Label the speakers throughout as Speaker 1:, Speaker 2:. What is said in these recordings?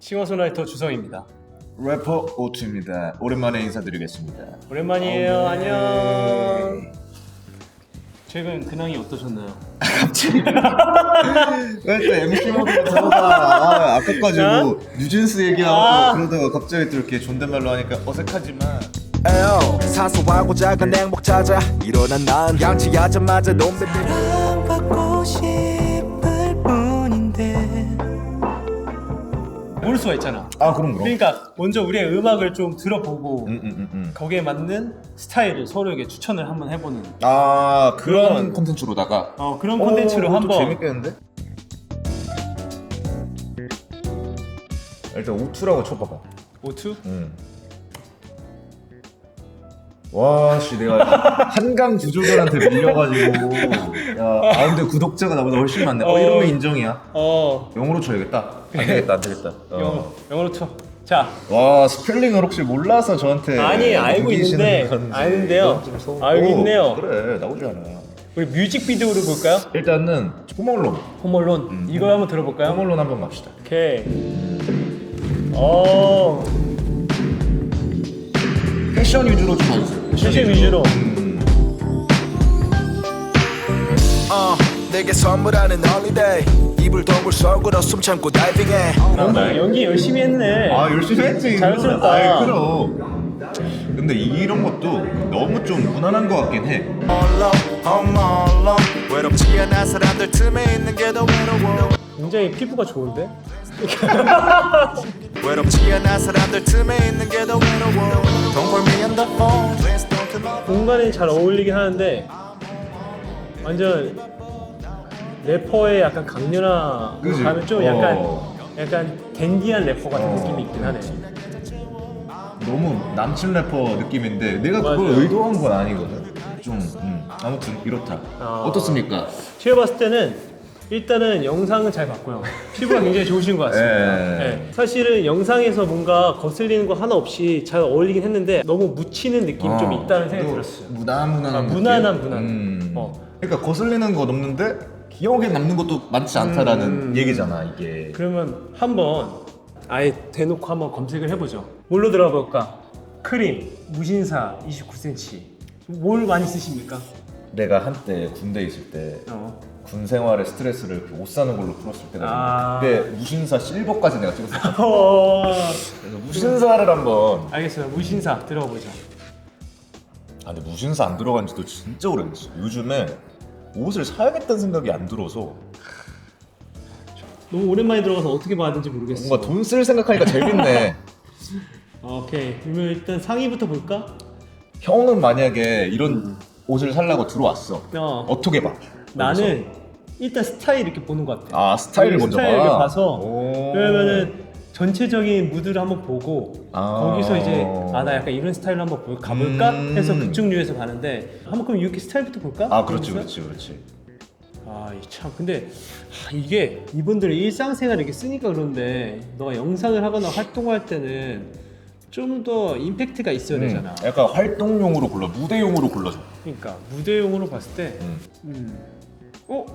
Speaker 1: 싱어송라이터 주성입니다.
Speaker 2: 래퍼 오투입니다. 오랜만에 인사드리겠습니다.
Speaker 1: 오랜만이에요.
Speaker 2: 어, 네.
Speaker 1: 안녕. 최근 근황이 어떠셨나요?
Speaker 2: 왜또 MC 모드로 들어가? 아, 아까까지
Speaker 1: 어?
Speaker 2: 뭐 뉴진스 얘기하고
Speaker 1: 아.
Speaker 2: 그러다가 갑자기 또 이렇게 존댓말로 하니까 어색하지만
Speaker 3: 에어 사소하고 작은 행복 찾아 일어난 난 양치하자마자 놈들
Speaker 4: 사랑받고 싶
Speaker 1: 모를 수가 있잖아.
Speaker 2: 아 그럼 그럼.
Speaker 1: 그러니까 먼저 우리의 음악을 좀 들어보고
Speaker 2: 음, 음, 음, 음.
Speaker 1: 거기에 맞는 스타일을 서로에게 추천을 한번 해보는
Speaker 2: 아 그런
Speaker 1: 그런-
Speaker 2: 콘텐츠로다가
Speaker 1: 어, 그런 콘텐츠로
Speaker 2: 오,
Speaker 1: 한번
Speaker 2: 또 재밌겠는데? 일단 오투라고 쳐봐봐.
Speaker 1: 오투?
Speaker 2: 응. 와씨 내가 한강 구조견한테 밀려가지고 야, 아 근데 구독자가 나보다 훨씬 많네. 어,
Speaker 1: 어.
Speaker 2: 이러면 인정이야.
Speaker 1: 어,
Speaker 2: 영어로 쳐야겠다. 안 되겠다, 안 되겠다. 어.
Speaker 1: 영어, 영어로 쳐. 자,
Speaker 2: 와 스펠링을 혹시 몰라서 저한테
Speaker 1: 아니, 알고 있는데,
Speaker 2: 건지
Speaker 1: 아는데요. 알고
Speaker 2: 오,
Speaker 1: 있네요.
Speaker 2: 그래 나오지 않아.
Speaker 1: 우리 뮤직비디오를 볼까요?
Speaker 2: 일단은 호멀론,
Speaker 1: 홈얼론
Speaker 2: 음.
Speaker 1: 이걸 한번 들어볼까요?
Speaker 2: 호멀론 한번 갑시다.
Speaker 1: 오케이. 어,
Speaker 2: 패션 위주로 좀 봐주세요.
Speaker 1: 패션 위주로.
Speaker 3: 어 내게 선물하는 홀 이불 덮을 속으로 숨 참고 다이빙해
Speaker 1: 연기, 연기 열심히 했네.
Speaker 2: 아 열심히 했지.
Speaker 1: 자연스럽다.
Speaker 2: 아이, 그럼. 근데 이런 것도 너무 좀 무난한 것 같긴 해.
Speaker 3: 외롭지 않아 사람들 틈에 있는 게 더 외로워
Speaker 1: 굉장히 피부가 좋은데?
Speaker 3: 외롭지 않아 사람들 틈에 있는 게 더 외로워 Don't call me on the phone Please don't come up
Speaker 1: 공간이 잘 어울리긴 하는데 완전 래퍼의 약간 강렬한
Speaker 2: 그지?
Speaker 1: 가면 좀 약간
Speaker 2: 어.
Speaker 1: 약간 댄디한 래퍼 같은
Speaker 2: 어.
Speaker 1: 느낌이 있긴 하네.
Speaker 2: 너무 남친 래퍼 느낌인데 내가 그걸
Speaker 1: 맞아요.
Speaker 2: 의도한 건 아니거든. 좀 음, 아무튼 이렇다.
Speaker 1: 아.
Speaker 2: 어떻습니까?
Speaker 1: 제가 봤을 때는 일단은 영상은 잘 봤고요. 피부가 굉장히 좋으신 것 같습니다.
Speaker 2: 예.
Speaker 1: 네. 사실은 영상에서 뭔가 거슬리는 거 하나 없이 잘 어울리긴 했는데 너무 묻히는 느낌 이 좀 있다는 생각이 들었어요.
Speaker 2: 무난무난한
Speaker 1: 아,
Speaker 2: 느낌?
Speaker 1: 무난한, 무난한.
Speaker 2: 음.
Speaker 1: 어.
Speaker 2: 그러니까 거슬리는 건 없는데 기억에 남는 것도 많지 않다라는
Speaker 1: 음.
Speaker 2: 얘기잖아 이게.
Speaker 1: 그러면 한번 아예 대놓고 한번 검색을 해보죠. 뭘로 들어가 볼까? 크림, 무신사 29cm. 뭘 많이 쓰십니까?
Speaker 2: 내가 한때 군대 있을 때
Speaker 1: 어.
Speaker 2: 군 생활에 스트레스를 그옷 사는 걸로 풀었을 때가
Speaker 1: 아.
Speaker 2: 있는데 그때 무신사 실버까지 내가 찍었었어.
Speaker 1: 어.
Speaker 2: 그래서 무신사를 한번
Speaker 1: 알겠어요. 무신사 들어가 보죠.
Speaker 2: 아 근데 무신사 안 들어간 지도 진짜 오래됐어. 요즘에 옷을 사야겠다는 생각이 안 들어서
Speaker 1: 너무 오랜만에 들어가서 어떻게 봐야 되는지 모르겠어.
Speaker 2: 뭔가 돈 쓸 생각하니까 재밌네.
Speaker 1: 오케이. 그러면 일단 상의부터 볼까?
Speaker 2: 형은 만약에 이런 옷을 살라고 들어왔어.
Speaker 1: 어.
Speaker 2: 어떻게 봐?
Speaker 1: 나는 일단 스타일 이렇게 보는 것 같아.
Speaker 2: 아 스타일을 먼저
Speaker 1: 스타일을
Speaker 2: 봐.
Speaker 1: 봐서
Speaker 2: 오.
Speaker 1: 그러면은 전체적인 무드를 한번 보고
Speaker 2: 아.
Speaker 1: 거기서 이제 아 나 약간 이런 스타일로 한번 볼- 가볼까
Speaker 2: 음.
Speaker 1: 해서 그쪽 류에서 가는데 한번 그럼 이렇게 스타일부터 볼까?
Speaker 2: 아 그렇지
Speaker 1: 그러면서?
Speaker 2: 그렇지 그렇지.
Speaker 1: 아참 근데 아, 이게 이분들의 일상생활 이렇게 쓰니까 그런데 너가 영상을 하거나 활동할 때는 좀 더 임팩트가 있어야
Speaker 2: 음,
Speaker 1: 되잖아.
Speaker 2: 약간 활동용으로 골라 무대용으로 골라줘.
Speaker 1: 그러니까 무대용으로 봤을 때,
Speaker 2: 음.
Speaker 1: 음, 어?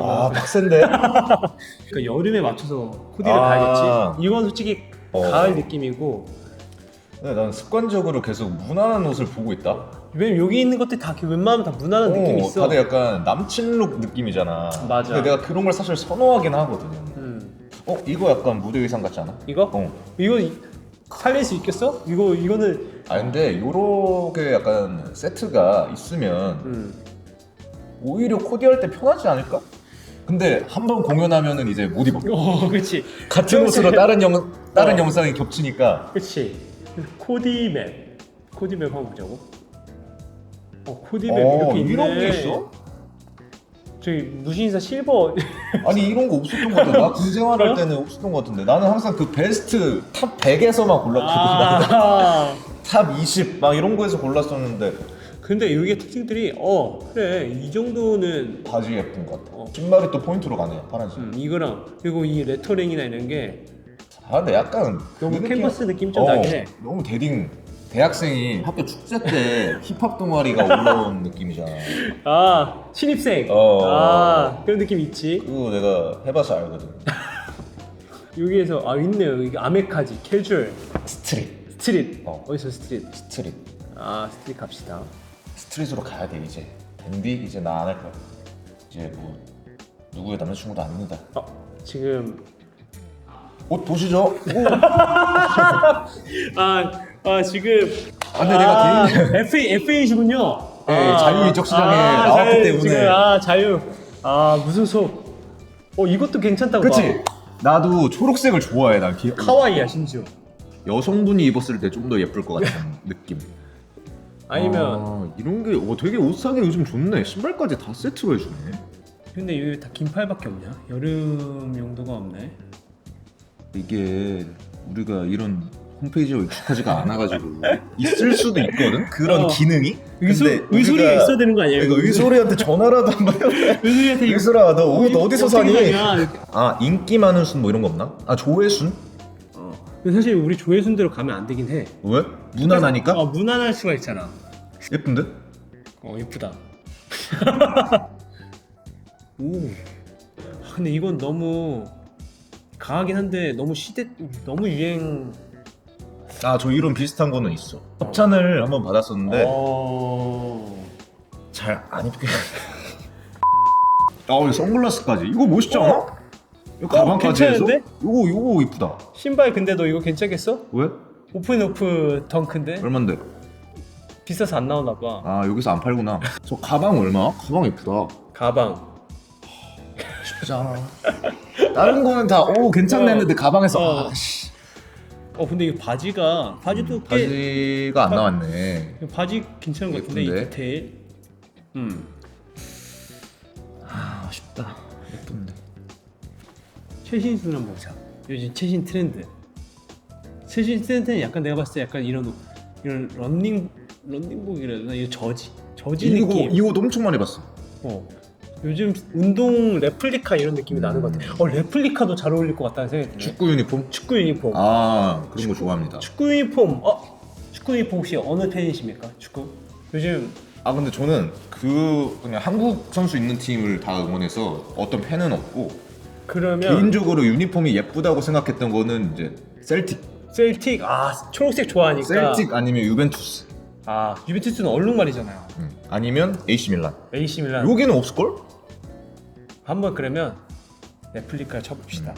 Speaker 2: 아
Speaker 1: 뭐,
Speaker 2: 빡센데.
Speaker 1: 그러니까 여름에 맞춰서 코디를
Speaker 2: 아.
Speaker 1: 봐야겠지. 이건 솔직히
Speaker 2: 어.
Speaker 1: 가을 느낌이고,
Speaker 2: 네, 난 습관적으로 계속 무난한 옷을 보고 있다.
Speaker 1: 왜냐면 여기 있는 것들 다 웬만하면 다 무난한 느낌이
Speaker 2: 어,
Speaker 1: 있어.
Speaker 2: 다들 약간 남친룩 느낌이잖아.
Speaker 1: 맞아.
Speaker 2: 근데 내가 그런 걸 사실 선호하긴 하거든.
Speaker 1: 음,
Speaker 2: 어 이거 약간 무대 의상 같지 않아?
Speaker 1: 이거?
Speaker 2: 어.
Speaker 1: 이거 이- 살릴 수 있겠어? 이거 이거는
Speaker 2: 아 근데 요렇게 약간 세트가 있으면
Speaker 1: 음,
Speaker 2: 오히려 코디할 때 편하지 않을까? 근데 한 번 공연하면은 이제 못 입어.
Speaker 1: 어, 그렇지.
Speaker 2: 같은 옷으로 다른 영 다른
Speaker 1: 어.
Speaker 2: 영상이 겹치니까
Speaker 1: 그렇지. 코디맵, 코디맵 한번 보자고. 어, 코디맵
Speaker 2: 어,
Speaker 1: 이렇게 있네.
Speaker 2: 이런 게 있어?
Speaker 1: 저기 무신사 실버
Speaker 2: 아니 이런 거 없었던 것 같아. 나 군생활 할
Speaker 1: 어?
Speaker 2: 때는 없었던 것 같은데 나는 항상 그 베스트 탑 100에서만 골랐거든.
Speaker 1: 아.
Speaker 2: 탑20 막 이런 거에서 골랐었는데
Speaker 1: 근데 이게 특징들이 어 그래 이 정도는
Speaker 2: 바지 예쁜 것 같아.
Speaker 1: 어.
Speaker 2: 신발이 또 포인트로 가네 파란색.
Speaker 1: 음, 이거랑 그리고 이 레터링이나 이런 게
Speaker 2: 아 근데 약간
Speaker 1: 너무
Speaker 2: 그
Speaker 1: 캔버스 느낌 좀
Speaker 2: 어,
Speaker 1: 나긴 해.
Speaker 2: 너무 대딩 대학생이 학교 축제 때 힙합 동아리가 올라온 느낌이잖아.
Speaker 1: 아 신입생
Speaker 2: 어.
Speaker 1: 아 그런 느낌 있지
Speaker 2: 그거 내가 해봐서 알거든.
Speaker 1: 여기에서 아 있네요. 이게 아메카지 캐주얼
Speaker 2: 스트릿
Speaker 1: 스트릿.
Speaker 2: 어.
Speaker 1: 어. 디서 스트릿?
Speaker 2: 스트릿
Speaker 1: 아 스트릿 갑시다.
Speaker 2: 스트릿으로 가야 돼 이제 댄디 이제 나 안 할 거야 이제 뭐 누구의 남자친구도 아닙니다
Speaker 1: 어 지금
Speaker 2: 옷 보시죠
Speaker 1: 아, 아 지금
Speaker 2: 아, 근데 내가 개인-
Speaker 1: FA FA이시군요.
Speaker 2: 네, 자유이적 시장에 나왔기 때문에.
Speaker 1: 지금, 아 자유. 아 무슨 속? 어 이것도 괜찮다고.
Speaker 2: 그치?
Speaker 1: 봐.
Speaker 2: 나도 초록색을 좋아해 난 기...
Speaker 1: 카와이야 심지어.
Speaker 2: 여성분이 입었을 때 좀 더 예쁠 것 같은 느낌
Speaker 1: 아니면
Speaker 2: 아, 이런 게 어, 되게 옷 사기 요즘 좋네 신발까지 다 세트로 해주네
Speaker 1: 근데 여기 다 긴팔밖에 없냐? 여름 용도가 없네.
Speaker 2: 이게 우리가 이런 홈페이지에 익숙하지가 않아가지고 있을 수도 있거든 그런
Speaker 1: 어.
Speaker 2: 기능이
Speaker 1: 의소
Speaker 2: 근데
Speaker 1: 의소리에
Speaker 2: 우리가-
Speaker 1: 있어야 되는 거 아니에요?
Speaker 2: 이거 의소리한테 전화라도 한번 해볼래?
Speaker 1: 의소리한테 이거
Speaker 2: 의소라 너옷 어디서 사니?
Speaker 1: 다냐?
Speaker 2: 아 인기 많은 순 뭐 이런 거 없나? 아 조회순?
Speaker 1: 어. 근데 사실 우리 조회순대로 가면 안 되긴 해.
Speaker 2: 왜? 무난하니까?
Speaker 1: 어 무난할 수가 있잖아.
Speaker 2: 예쁜데?
Speaker 1: 어 예쁘다. 오. 아, 근데 이건 너무 강하긴 한데 너무 시대 너무 유행.
Speaker 2: 아 저 이런 비슷한 거는 있어 협찬을 한번 받았었는데
Speaker 1: 어.
Speaker 2: 잘 안 입게 아 선글라스까지 이거 멋있지 않아? 이거 가방까지 해서?
Speaker 1: 어? 괜찮은데?
Speaker 2: 이거 이거 이쁘다
Speaker 1: 신발 근데 너 이거 괜찮겠어?
Speaker 2: 왜?
Speaker 1: 오픈 오프 덩크인데
Speaker 2: 얼만데?
Speaker 1: 비싸서 안 나오나 봐.
Speaker 2: 아 여기서 안 팔구나 저 가방 얼마? 가방 이쁘다
Speaker 1: 가방.
Speaker 2: 쉽지 않아 다른 거는 다 오 괜찮네
Speaker 1: 어.
Speaker 2: 했는데 가방에서
Speaker 1: 어.
Speaker 2: 아 씨
Speaker 1: 어 근데 이거 바지가 바지도 꽤
Speaker 2: 바지가 안 나왔네
Speaker 1: 바지 괜찮은 것 같은데 이
Speaker 2: 예쁜데?
Speaker 1: 디테일. 음.
Speaker 2: 아 아쉽다 예쁜데
Speaker 1: 최신 순 한번 보자. 요즘 최신 트렌드. 최신 트렌드는 약간 내가 봤을 때 약간 이런 이런 런닝 런닝복이라 해야 되나? 이거 저지 저지
Speaker 2: 이거
Speaker 1: 느낌.
Speaker 2: 이옷 엄청 많이 봤어
Speaker 1: 어. 요즘 운동 레플리카 이런 느낌이 나는 것 같아. 어 레플리카도 잘 어울릴 것 같다는 생각이 드네.
Speaker 2: 축구 유니폼?
Speaker 1: 축구 유니폼.
Speaker 2: 아 그런 거 좋아합니다
Speaker 1: 축구 유니폼. 어 축구 유니폼 혹시 어느 팬이십니까? 축구? 요즘
Speaker 2: 아 근데 저는 그 그냥 한국 선수 있는 팀을 다 응원해서 어떤 팬은 없고
Speaker 1: 그러면
Speaker 2: 개인적으로 유니폼이 예쁘다고 생각했던 거는 이제 셀틱
Speaker 1: 셀틱. 아 초록색 좋아하니까.
Speaker 2: 셀틱 아니면 유벤투스.
Speaker 1: 아 유벤투스는 얼룩말이잖아요.
Speaker 2: 음. 아니면 AC 밀란.
Speaker 1: AC 밀란.
Speaker 2: 여기는 없을걸?
Speaker 1: 한번 그러면 레플리카 쳐봅시다.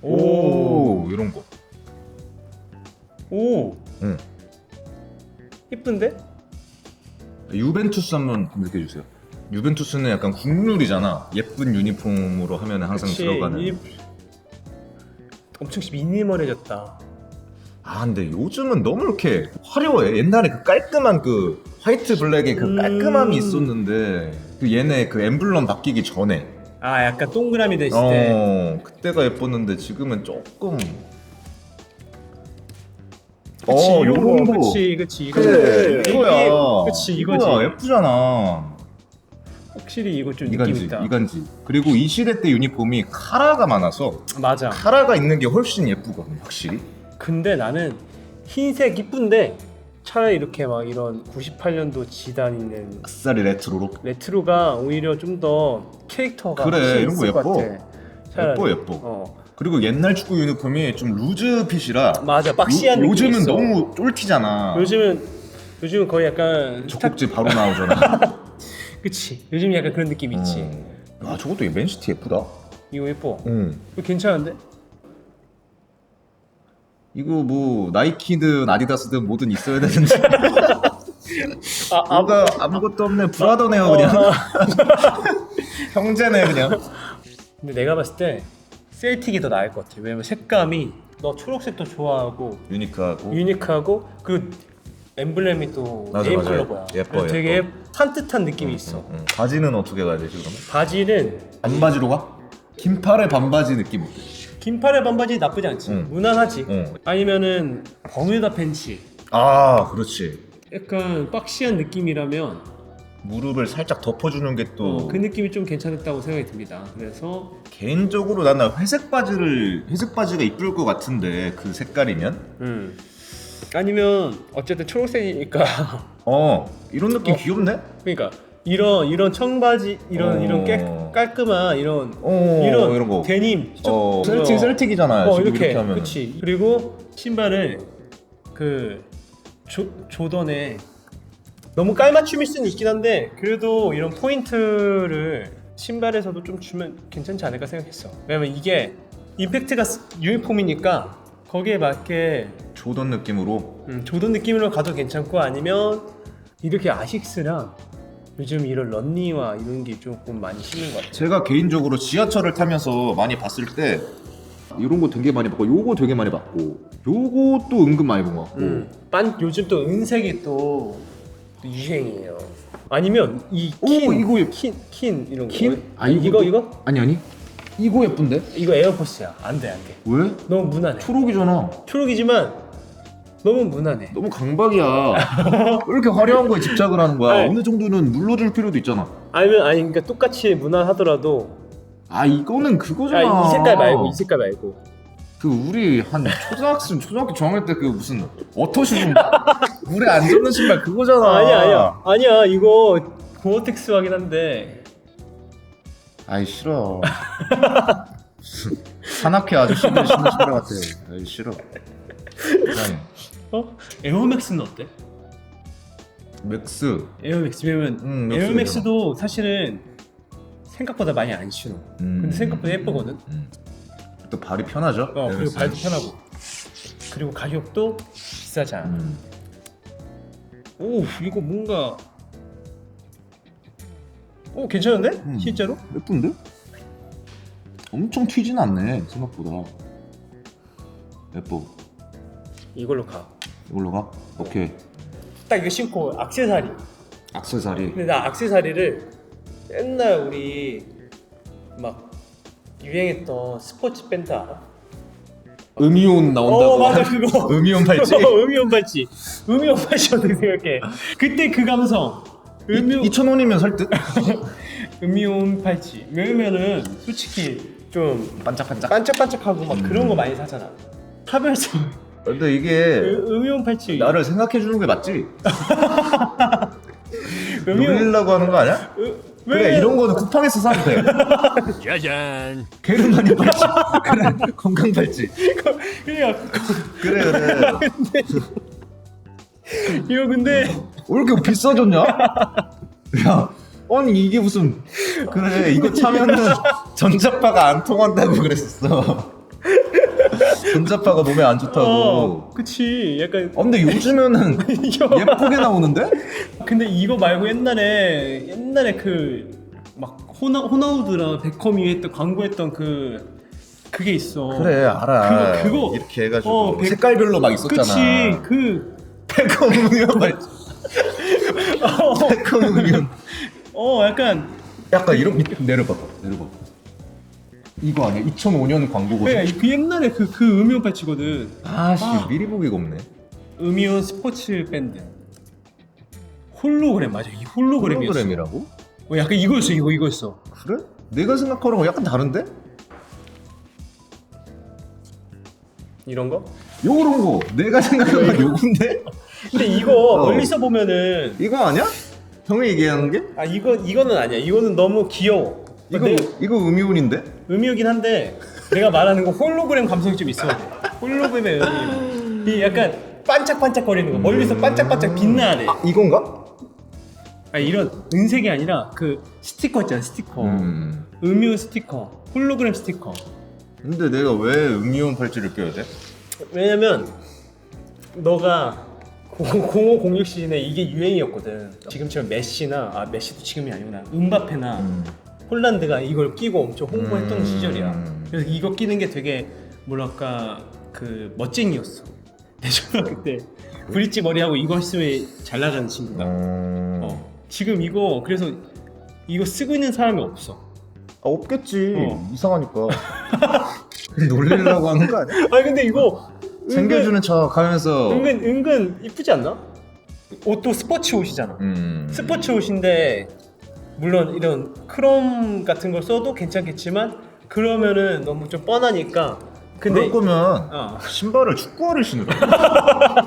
Speaker 2: 오, 이런 거.
Speaker 1: 오.
Speaker 2: 응.
Speaker 1: 이쁜데?
Speaker 2: 유벤투스 한번 검색해 주세요. 유벤투스는 약간 국룰이잖아. 예쁜 유니폼으로 하면 항상
Speaker 1: 그치,
Speaker 2: 들어가는.
Speaker 1: 이- 엄청 미니멀해졌다.
Speaker 2: 아 근데 요즘은 너무 이렇게 화려해 옛날에 그 깔끔한 그 화이트 블랙의 그
Speaker 1: 음.
Speaker 2: 깔끔함이 있었는데 그 얘네 그 엠블럼 바뀌기 전에
Speaker 1: 아 약간 동그라미 됐을 때.
Speaker 2: 어 그때가 예뻤는데 지금은 조금
Speaker 1: 그치
Speaker 2: 어,
Speaker 1: 이런
Speaker 2: 요런
Speaker 1: 거.
Speaker 2: 거.
Speaker 1: 그치 그치 이거.
Speaker 2: 그래 이거야
Speaker 1: 그치 이거지.
Speaker 2: 예쁘잖아
Speaker 1: 확실히 이거 좀 느낌
Speaker 2: 이간지
Speaker 1: 있다.
Speaker 2: 이간지 그리고 이 시대 때 유니폼이 카라가 많아서
Speaker 1: 맞아.
Speaker 2: 카라가 있는 게 훨씬 예쁘거든 확실히
Speaker 1: 근데 나는 흰색 이쁜데 차라리 이렇게 막 이런 98년도 지단 있는
Speaker 2: 아싸리 레트로로
Speaker 1: 레트로가 오히려 좀 더 캐릭터가
Speaker 2: 그래,
Speaker 1: 확실히
Speaker 2: 이런 거
Speaker 1: 있을 것
Speaker 2: 예뻐.
Speaker 1: 같아. 차라리.
Speaker 2: 예뻐, 예뻐.
Speaker 1: 어.
Speaker 2: 그리고 옛날 축구 유니폼이 좀 루즈 핏이라
Speaker 1: 맞아 박시한
Speaker 2: 요, 요즘은
Speaker 1: 있어.
Speaker 2: 너무 쫄티잖아
Speaker 1: 요즘은 요즘은 거의 약간 스타
Speaker 2: 젖꼭지 바로 나오잖아
Speaker 1: 그치? 요즘 약간 그런 느낌 있지.
Speaker 2: 어. 아 저것도 맨시티 예쁘다.
Speaker 1: 이거 예뻐.
Speaker 2: 응.
Speaker 1: 이거 괜찮은데?
Speaker 2: 이거 뭐 나이키든 아디다스든 뭐든 있어야 되는데.
Speaker 1: 아, 아
Speaker 2: 뭔가 아무것도 없네. 브라더네요
Speaker 1: 어,
Speaker 2: 그냥.
Speaker 1: 어.
Speaker 2: 형제네 그냥.
Speaker 1: 근데 내가 봤을 때 셀틱이 더 나을 것 같아. 왜냐면 색감이 너 초록색도 좋아하고
Speaker 2: 유니크하고.
Speaker 1: 유니크하고 그 엠블렘이 또
Speaker 2: 맞아,
Speaker 1: 네임
Speaker 2: 맞아.
Speaker 1: 컬러야
Speaker 2: 예뻐,
Speaker 1: 그래서 되게
Speaker 2: 예뻐.
Speaker 1: 산뜻한 느낌이 있어
Speaker 2: 응. 바지는 어떻게 가야 되지 그러면?
Speaker 1: 바지는
Speaker 2: 반바지로 가? 긴팔에 반바지 느낌 어때?
Speaker 1: 긴팔의 반바지 나쁘지 않지
Speaker 2: 응.
Speaker 1: 무난하지
Speaker 2: 응.
Speaker 1: 아니면은 버뮤다 팬츠
Speaker 2: 아 그렇지
Speaker 1: 약간 박시한 느낌이라면
Speaker 2: 무릎을 살짝 덮어주는 게 또
Speaker 1: 어, 그 느낌이 좀 괜찮았다고 생각이 듭니다 그래서
Speaker 2: 개인적으로 나는 회색 바지를 회색 바지가 이쁠 것 같은데 그 색깔이면
Speaker 1: 음. 아니면 어쨌든 초록색이니까
Speaker 2: 어 이런 느낌
Speaker 1: 어.
Speaker 2: 귀엽네
Speaker 1: 그러니까 이런 이런 청바지 이런
Speaker 2: 어.
Speaker 1: 이런 깨, 깔끔한 이런
Speaker 2: 어,
Speaker 1: 이런,
Speaker 2: 이런 거.
Speaker 1: 데님
Speaker 2: 어,
Speaker 1: 좀-
Speaker 2: 셀틱 셀틱이잖아요.
Speaker 1: 어
Speaker 2: 지금
Speaker 1: 이렇게,
Speaker 2: 이렇게 하면.
Speaker 1: 그렇지 그리고 신발을 그 조, 조던에 너무 깔맞춤일 수는 있긴 한데 그래도 이런 포인트를 신발에서도 좀 주면 괜찮지 않을까 생각했어 왜냐면 이게 임팩트가 스- 유니폼이니까 거기에 맞게
Speaker 2: 조던 느낌으로.
Speaker 1: 음, 조던 느낌으로 가도 괜찮고 아니면 이렇게 아식스랑 요즘 이런 런니와 이런 게 조금 많이 신는 것 같아요
Speaker 2: 제가 개인적으로 지하철을 타면서 많이 봤을 때 이런 거 되게 많이 봤고 요거 되게 많이 봤고 요것도 은근 많이 본 것 같고
Speaker 1: 음, 빤 요즘 또 은색이 또, 또 유행이에요. 아니면 이
Speaker 2: 오,
Speaker 1: 킨,
Speaker 2: 이거
Speaker 1: 킨, 킨 이런 거.
Speaker 2: 킨?
Speaker 1: 아니 이거 이거
Speaker 2: 아니 아니 이거 예쁜데?
Speaker 1: 이거 에어포스야. 안 돼, 안 돼.
Speaker 2: 왜?
Speaker 1: 너무 무난해.
Speaker 2: 초록이잖아
Speaker 1: 초록이지만 너무 무난해.
Speaker 2: 너무 강박이야. 왜 이렇게 화려한 거에 집착을 하는 거야.
Speaker 1: 아니.
Speaker 2: 어느 정도는 물러줄 필요도 있잖아.
Speaker 1: 아니면 아니 그러니까 똑같이 무난하더라도
Speaker 2: 아 이거는 그거잖아.
Speaker 1: 아, 이 색깔 말고 이 색깔 말고.
Speaker 2: 그 우리 한 초등학생 초등학교 저학년 때 그 무슨 워터 슈즈 물에 안 젖는 신발 그거잖아.
Speaker 1: 아 니야 아니야. 아니야 이거 고어텍스 하긴 한데.
Speaker 2: 아이 싫어. 산악회 아저씨들 신는 신발 같아 아이 싫어
Speaker 1: 어 에어맥스는 어때?
Speaker 2: 맥스
Speaker 1: 에어맥스 왜냐면
Speaker 2: 음, 맥스
Speaker 1: 에어맥스도 사실은 생각보다 많이 안 신어.
Speaker 2: 음.
Speaker 1: 근데 생각보다 예쁘거든.
Speaker 2: 음. 또 발이 편하죠
Speaker 1: 어 그리고. 발도 편하고 그리고 가격도 비싸지 않아.
Speaker 2: 음.
Speaker 1: 오 이거 뭔가 오 괜찮은데
Speaker 2: 음.
Speaker 1: 실제로?
Speaker 2: 예쁜데? 엄청 튀진 않네 생각보다 예뻐
Speaker 1: 이걸로 가.
Speaker 2: 이걸로 가? 오케이
Speaker 1: 딱 이거 신고 악세사리.
Speaker 2: 악세사리
Speaker 1: 근데 나 악세사리를 옛날 우리 막 유행했던 스포츠 밴드 알아?
Speaker 2: 음이온 나온다고
Speaker 1: 어 맞아 그거.
Speaker 2: 음이온 팔찌
Speaker 1: 어, 음이온 팔찌. 음이온 팔찌 어떻게 생각해? 그때 그 감성. 음이온
Speaker 2: 2,000원이면 살 듯
Speaker 1: 음이온 팔찌. 왜냐면은 솔직히 좀
Speaker 2: 반짝반짝
Speaker 1: 반짝반짝하고 막 그런 거 많이 사잖아. 탑에서
Speaker 2: 근데 이게
Speaker 1: 음- 음이온 팔찌.
Speaker 2: 나를 생각해 주는 게 맞지?
Speaker 1: 음이온
Speaker 2: 놀리려고 하는 거 아니야?
Speaker 1: 으,
Speaker 2: 그래
Speaker 1: 왜?
Speaker 2: 이런 거는 쿠팡에서 사도 돼
Speaker 1: 짜잔.
Speaker 2: 게르마니 팔찌 그래 건강 팔찌
Speaker 1: 그냥
Speaker 2: 그래 그래
Speaker 1: 이거 근데
Speaker 2: 왜 이렇게 비싸졌냐? 야 아니 이게 무슨 그래 이거 차면은 전자파가 안 통한다고 그랬었어 전자파가 몸에 안 좋다고.
Speaker 1: 어, 그치. 약간
Speaker 2: 어, 근데 요즘에는
Speaker 1: 이거
Speaker 2: 예쁘게 나오는데?
Speaker 1: 근데 이거 말고 옛날에 옛날에 그 막 호나 호나우드랑 베컴이 했던 광고했던 그 그게 있어.
Speaker 2: 그래 알아.
Speaker 1: 그거 그거.
Speaker 2: 이렇게 해가지고
Speaker 1: 어, 백-
Speaker 2: 색깔별로 막 있었잖아.
Speaker 1: 그치 그.
Speaker 2: 백컴 음이온 팔찌
Speaker 1: 어,
Speaker 2: 백컴 음이온
Speaker 1: 어 약간
Speaker 2: 약간 이런 밑 내려봐 내려봐 이거 아니야 2005년 광고거든
Speaker 1: 그래 그 옛날에 그 그 음이온 팔찌거든.
Speaker 2: 아씨
Speaker 1: 아.
Speaker 2: 미리 보기가 없네
Speaker 1: 음이온 스포츠 밴드. 홀로그램 맞아 이 홀로그램이었어.
Speaker 2: 홀로그램이라고?
Speaker 1: 어, 약간 이거였어 이거 이거였어.
Speaker 2: 그래? 내가 생각하는 거 약간 다른데?
Speaker 1: 이런 거?
Speaker 2: 요런 거 내가 생각하는 건 요건데?
Speaker 1: 근데 이거
Speaker 2: 어.
Speaker 1: 멀리서 보면은
Speaker 2: 이거 아니야? 형이 얘기하는 게?
Speaker 1: 아 이거 이거는 아니야. 이거는 너무 귀여워.
Speaker 2: 이거
Speaker 1: 내-
Speaker 2: 이거 음이온인데?
Speaker 1: 의미이긴 한데 내가 말하는 거 홀로그램 감성이 좀 있어야 돼. 홀로그램의 의미. 이 약간 반짝반짝거리는 거. 멀리서 반짝반짝 빛나네.
Speaker 2: 이건가?
Speaker 1: 아 이런 은색이 아니라 그 스티커 있잖아 스티커.
Speaker 2: 음.
Speaker 1: 음유 스티커. 홀로그램 스티커.
Speaker 2: 근데 내가 왜 음이온 팔찌를 껴야 돼?
Speaker 1: 왜냐면 너가 0506 시즌에 이게 유행이었거든. 지금처럼 메시나 아 메시도 지금이 아니구나. 음바페나
Speaker 2: 음.
Speaker 1: 홀란드가 이걸 끼고 엄청 홍보했던
Speaker 2: 음.
Speaker 1: 시절이야. 그래서 이거 끼는 게 되게 뭐랄까 그 멋쟁이였어. 내 초등학교 때 브릿지 머리하고 이거 했으면 잘 나가는 친구가.
Speaker 2: 어...
Speaker 1: 어. 지금 이거 그래서 이거 쓰고 있는 사람이 없어.
Speaker 2: 아, 없겠지
Speaker 1: 어.
Speaker 2: 이상하니까 놀리려고 하는 거 아니야?
Speaker 1: 아니 근데 이거
Speaker 2: 챙겨주는 척 하면서
Speaker 1: 은근 은근 이쁘지 않나? 옷도 스포츠 옷이잖아.
Speaker 2: 음.
Speaker 1: 스포츠 옷인데 물론 이런 크롬 같은 걸 써도 괜찮겠지만 그러면은 너무 좀 뻔하니까 근데
Speaker 2: 그럴 거면
Speaker 1: 어.
Speaker 2: 신발을 축구화를 신으라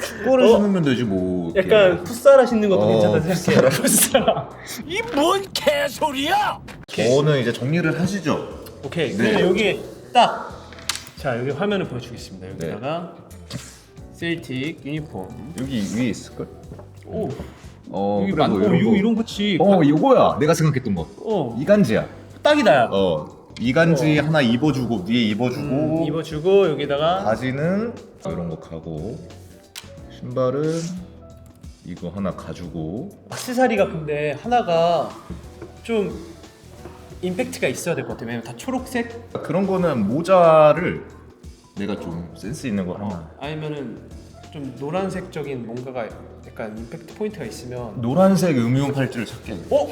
Speaker 2: 축구를 신으면 되지 뭐. 이렇게.
Speaker 1: 약간 풋살 하시는 것도
Speaker 2: 어,
Speaker 1: 괜찮다 생각해요. 풋살.
Speaker 2: 저는 이제 정리를 하시죠.
Speaker 1: 오케이.
Speaker 2: 네.
Speaker 1: 그러면 여기 딱. 자 여기 화면을 보여주겠습니다. 여기다가 셀틱 유니폼.
Speaker 2: 여기 위에 있을 걸?
Speaker 1: 오.
Speaker 2: 어,
Speaker 1: 여기
Speaker 2: 그래,
Speaker 1: 많고
Speaker 2: 뭐 이런
Speaker 1: 이거
Speaker 2: 거.
Speaker 1: 이런 거지.
Speaker 2: 어, 이거야. 내가 생각했던 거.
Speaker 1: 어.
Speaker 2: 이간지야.
Speaker 1: 딱이다.
Speaker 2: 어. 이간지 하나 입어주고 위에 입어주고
Speaker 1: 음, 입어주고 여기다가
Speaker 2: 바지는 이런 거 가고 신발은 이거 하나 가지고
Speaker 1: 액세서리가 근데 하나가 좀 임팩트가 있어야 될 것 같아요. 왜냐면 다 초록색
Speaker 2: 그런 거는 모자를 내가 좀 센스 있는 거 하나
Speaker 1: 아니면은 좀 노란색적인 뭔가가 약간 임팩트 포인트가 있으면
Speaker 2: 노란색 음용 팔찌를 찾게 해.
Speaker 1: 어?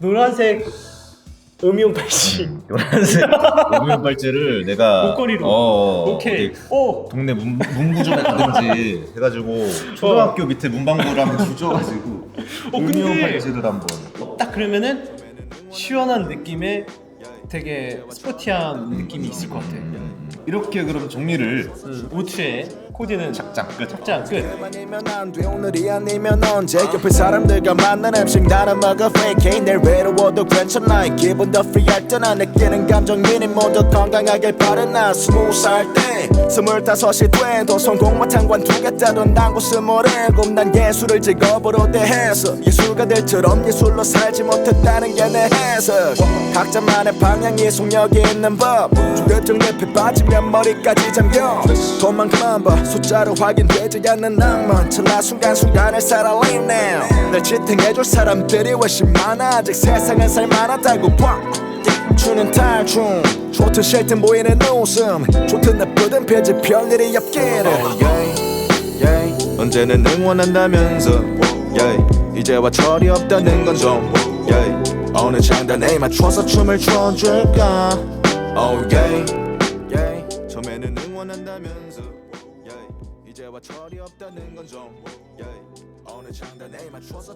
Speaker 1: 노란색 음이온 팔찌
Speaker 2: 노란색 음용 팔찌를 내가
Speaker 1: 목걸이로.
Speaker 2: 어,
Speaker 1: 오케이
Speaker 2: 어디
Speaker 1: 오
Speaker 2: 동네 문, 문구점에 가든지 해가지고 초등학교 밑에 문방구를 한번 주줘가지고
Speaker 1: 어,
Speaker 2: 음용
Speaker 1: 근데-
Speaker 2: 팔찌를 한번
Speaker 1: 딱 그러면은 시원한 느낌의 되게 스포티한 느낌이 있을 것 같아.
Speaker 2: 음, 이렇게 그럼 정리를
Speaker 1: 음, 오트의 코디는
Speaker 2: 작장 끝.
Speaker 1: 착장 끝.
Speaker 3: 아니면 안돼 오늘이 아니면 언제? 옆에 사람들과 만난 음식 나는 먹어 fake. 내 외로워도 괜찮아. 이 기분 더 프리할 때 나 느끼는 감정 미니 모두 건강하게 바른 나. 스무 살때 스물다섯이 돼도 성공과 상관 두개 따던 난고 스물일곱 난 예술을 직업으로 대해서. 예술가들처럼 예술로 살지 못했다는 게 내 해석. 각자만의 방향이 속력이 있는 법. 주교정 늪에 빠지면 머리까지 잠겨. 돈만큼만 봐. 숫자로 확인되지 않는 낭만. 찰나 순간순간을 살아 live now 날 지탱해줄 사람들이 훨씬 많아. 아직 세상은 살만하다고 봐. 주는 탈춤 좋든 싫든 보이는 웃음. 좋든 나쁘든 별짓 별일이 없기를. 언제는 응원한다면서. Yeah. 이제와 철이 없다는 건좀. Yeah. 어느 장단에 맞춰서 춤을 춰줄까 oh yeah. yeah. 처음에는 응원한다면서 yeah. 이제와 철이 없다는 건좀 yeah. 어느 장단에 맞춰서